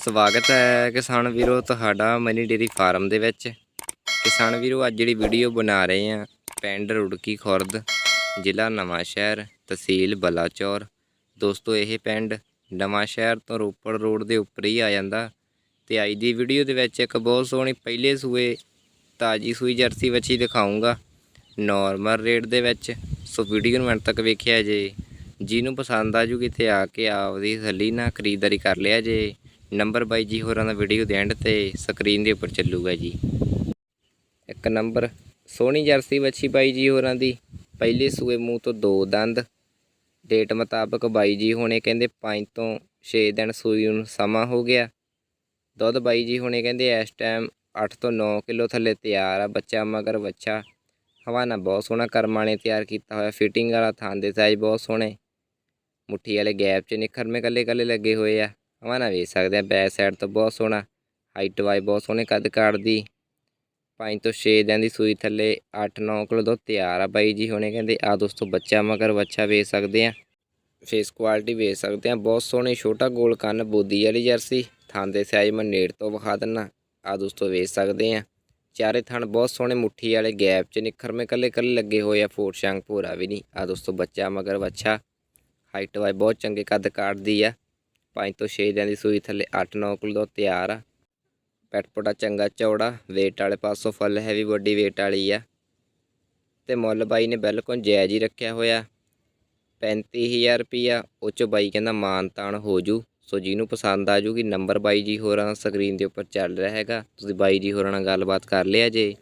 ਸਵਾਗਤ ਹੈ ਕਿਸਾਨ ਵੀਰੋ ਤੁਹਾਡਾ ਮਨੀ ਡੇਰੀ ਫਾਰਮ ਦੇ ਵਿੱਚ। ਕਿਸਾਨ ਵੀਰੋ, ਅੱਜ ਜਿਹੜੀ ਵੀਡੀਓ ਬਣਾ ਰਹੇ ਆ ਪਿੰਡ ਰੁੜਕੀ ਖੁਰਦ, ਜ਼ਿਲ੍ਹਾ ਨਵਾਂ ਸ਼ਹਿਰ, ਤਹਿਸੀਲ ਬਲਾਚੌਰ। ਦੋਸਤੋ, ਇਹ ਪਿੰਡ ਨਵਾਂ ਸ਼ਹਿਰ ਤੋਂ ਰੋਪੜ ਰੋਡ ਦੇ ਉੱਪਰ ਹੀ ਆ ਜਾਂਦਾ ਤੇ ਅੱਜ ਦੀ ਵੀਡੀਓ ਦੇ ਵਿੱਚ ਇੱਕ ਬਹੁਤ ਸੋਹਣੀ ਪਹਿਲੇ ਸੂਏ, ਤਾਜੀ ਸੂਈ ਜਰਸੀ ਵੱਛੀ ਦਿਖਾਉਂਗਾ ਨਾਰਮਲ ਰੇਟ ਦੇ ਵਿੱਚ। ਸੋ ਵੀਡੀਓ ਨੂੰ ਅੰਤ ਤੱਕ ਵੇਖਿਆ ਜੇ, ਜਿਹਨੂੰ ਪਸੰਦ ਆ ਜੂਗੀ ਕਿਤੇ ਆ ਕੇ ਆਪਦੀ ਥੱਲੀ ਨਾ ਖਰੀਦਦਾਰੀ ਕਰ ਲਿਆ ਜੇ। ਨੰਬਰ ਬਾਈ ਜੀ ਹੋਰਾਂ ਦਾ ਵੀਡੀਓ ਦੇ ਐਂਡ ਤੇ ਸਕਰੀਨ ਦੇ ਉੱਪਰ ਚੱਲੂਗਾ ਜੀ। ਇੱਕ ਨੰਬਰ, ਸੋਹਣੀ ਜਰਸੀ ਵੱਛੀ ਬਾਈ ਜੀ ਹੋਰਾਂ ਦੀ। ਪਹਿਲੇ ਸੂਏ ਮੂੰਹ ਤੋਂ ਦੋ ਦੰਦ। ਡੇਟ ਮੁਤਾਬਕ ਬਾਈ ਜੀ ਹੋਣੇ ਕਹਿੰਦੇ 5 ਤੋਂ 6 ਦਿਨ ਸੂਈ ਨੂੰ ਸਮਾਂ ਹੋ ਗਿਆ। ਦੁੱਧ ਬਾਈ ਜੀ ਹੋਣੇ ਕਹਿੰਦੇ ਇਸ ਟਾਈਮ 8 ਤੋਂ 9 ਕਿਲੋ ਥੱਲੇ ਤਿਆਰ ਆ ਬੱਚਾ, ਮਗਰ ਬੱਚਾ। ਹਵਾਨਾ ਬਹੁਤ ਸੋਹਣਾ ਕਰਮਾਂ ਨੇ ਤਿਆਰ ਕੀਤਾ ਹੋਇਆ। ਫਿਟਿੰਗ ਵਾਲਾ ਥਾਂ ਦੇ ਸਾਈਜ਼ ਬਹੁਤ ਸੋਹਣੇ। ਮੁੱਠੀ ਵਾਲੇ ਗੈਪ 'ਚ ਨਿਖਰਮੇ ਕੱਲੇ ਕੱਲੇ ਲੱਗੇ ਹੋਏ ਆ। ਹਵਾਨਾ ਵੇਖ ਸਕਦੇ ਆ ਬੈਕ ਸਾਈਡ ਤੋਂ ਬਹੁਤ ਸੋਹਣਾ ਹਾਈਟ ਵਾਈ ਬਹੁਤ ਸੋਹਣੇ ਕੱਦ ਕਾੜਦੀ 5 ਤੋਂ 6 ਦਿਨ ਦੀ ਸੂਈ ਥੱਲੇ 8-9 ਕਿਲੋ ਦੁੱਧ ਤਿਆਰ ਆ ਬਾਈ ਜੀ ਹੁਣੇ ਕਹਿੰਦੇ ਆ ਦੋਸਤੋ ਬੱਚਾ ਮਗਰ ਬੱਚਾ ਵੇਚ ਸਕਦੇ ਆ ਫੇਸ ਕੁਆਲਿਟੀ ਵੇਚ ਸਕਦੇ ਆ ਬਹੁਤ ਸੋਹਣੀ ਛੋਟਾ ਗੋਲ ਕੰਨ ਬੋਦੀ ਵਾਲੀ ਜਰਸੀ, ਥਾਂ ਦੇ ਸਾਈਜ਼ ਮੈਂ ਨੇੜ ਤੋਂ ਵਿਖਾ ਦਿੰਨਾ ਆ ਦੋਸਤੋ ਵੇਚ ਸਕਦੇ ਆ ਚਾਰੇ ਥਣ ਬਹੁਤ ਸੋਹਣੇ ਮੁੱਠੀ ਵਾਲੇ ਗੈਪ 'ਚ ਨਿਖਰਮੇ ਕੱਲੇ ਕੱਲੇ ਲੱਗੇ ਹੋਏ ਆ ਫੋਟ ਸ਼ੰਗ ਭੂਰਾ ਵੀ ਨਹੀਂ ਆ ਦੋਸਤੋ ਬੱਚਾ ਮਗਰ ਬੱਚਾ ਹਾਈਟ ਵਾਈ ਬਹੁਤ ਚੰਗੇ ਕੱਦ ਕਾਟਦੀ ਆ 5 ਤੋਂ 6 ਦਿਨ ਦੀ ਸੂਈ ਥੱਲੇ 8-9 ਕਿਲੋ ਤਿਆਰ ਆ। ਪੈਟ ਪੋਟਾ ਚੰਗਾ ਚੌੜਾ, weight ਵਾਲੇ ਪਾਸੋਂ ਫੁੱਲ ਹੈਵੀ ਬੋਡੀ weight ਵਾਲੀ ਆ। ਤੇ ਮੁੱਲ ਬਾਈ ਨੇ ਬਿਲਕੁਲ ਜਾਇਜ਼ ਹੀ ਰੱਖਿਆ ਹੋਇਆ। 35000 ਰੁਪਿਆ ਉਹ 'ਚੋਂ ਬਾਈ ਕਹਿੰਦਾ ਮਾਨ ਤਾਨ ਹੋ ਜੂ। ਸੋ ਜਿਹਨੂੰ ਪਸੰਦ ਆ ਜੂਗੀ, ਨੰਬਰ ਬਾਈ ਜੀ ਹੋਰਾਂ ਦਾ ਸਕਰੀਨ ਦੇ ਉੱਪਰ ਚੱਲ ਰਿਹਾ ਹੈਗਾ। ਤੁਸੀਂ ਬਾਈ ਜੀ ਹੋਰਾਂ ਨਾਲ ਗੱਲਬਾਤ ਕਰ ਲਿਆ ਜੇ।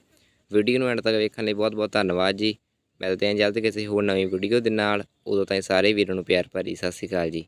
ਵੀਡੀਓ ਨੂੰ ਐਂਡ ਤੱਕ ਵੇਖਣ ਲਈ ਬਹੁਤ ਬਹੁਤ ਧੰਨਵਾਦ ਜੀ। ਮਿਲਦੇ ਹਾਂ ਜਲਦ ਕਿਸੇ ਹੋਰ ਨਵੀਂ ਵੀਡੀਓ ਦੇ ਨਾਲ। ਉਦੋਂ ਤਾਈਂ ਸਾਰੇ ਵੀਰਾਂ ਨੂੰ ਪਿਆਰ ਭਰੀ ਸਤਿ ਸ਼੍ਰੀ ਅਕਾਲ ਜੀ।